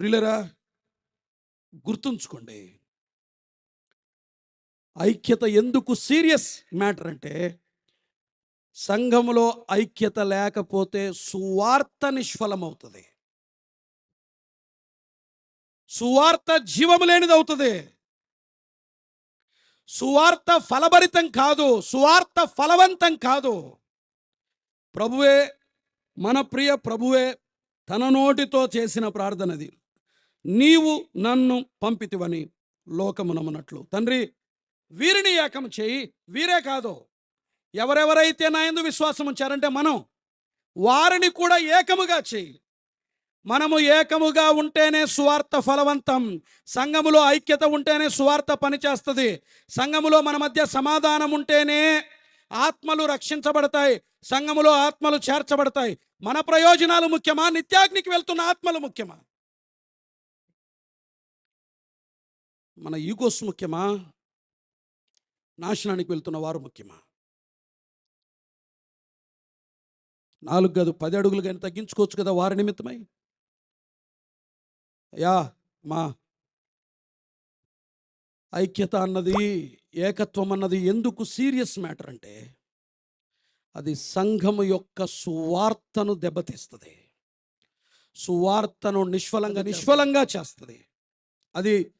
ప్రియులరా గుర్తుంచుకోండి. ఐక్యత ఎందుకు సీరియస్ మ్యాటర్ అంటే సంఘములో ఐక్యత లేకపోతే సువార్త నిష్ఫలమవుతుంది. సువార్త జీవము లేనిది అవుతుంది సువార్త ఫలభరితం కాదు సువార్త ఫలవంతం కాదు. ప్రభువే మన ప్రియ ప్రభువే తన నోటితో చేసిన ప్రార్థనది నీవు నన్ను పంపితివని లోకమునమునట్లు. తండ్రి వీరిని ఏకం చేయి. వీరే కాదు. ఎవరెవరైతే నా ఎందు విశ్వాసం ఉంచారంటే మనం వారిని కూడా ఏకముగా చేయి. మనము ఏకముగా ఉంటేనే సువార్త ఫలవంతం. సంఘములో ఐక్యత ఉంటేనే సువార్త పనిచేస్తుంది. సంఘములో మన మధ్య సమాధానం ఉంటేనే ఆత్మలు రక్షించబడతాయి. సంఘములో ఆత్మలు చేర్చబడతాయి. మన ప్రయోజనాలు ముఖ్యమా? నిత్యాగ్నికి వెళ్తున్న ఆత్మలు ముఖ్యమా? మన ఈగోస్ ముఖ్యమా? నాశనానికి వెళ్తున్న వారు ముఖ్యమా? నాలుగు గదు పది అడుగులు కానీ తగ్గించుకోవచ్చు కదా వారి నిమిత్తమై? యా మా ఐక్యత అన్నది ఏకత్వం అన్నది ఎందుకు సీరియస్ మ్యాటర్ అంటే అది సంఘము యొక్క సువార్తను దెబ్బతీస్తుంది. సువార్తను నిష్ఫలంగా నిష్ఫలంగా చేస్తుంది. అది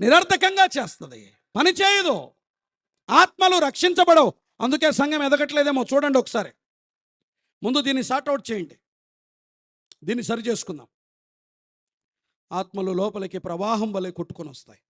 నిరర్థకంగా చేస్తుంది. పని చేయదు. ఆత్మలు రక్షించబడవు. అందుకే సంఘం ఎదగట్లేదేమో చూడండి ఒకసారి. ముందు దీన్ని సార్ట్అవుట్ చేయండి. దీన్ని సరి చేసుకుందాం. ఆత్మలు లోపలికి ప్రవాహం వలె కొట్టుకొని వస్తాయి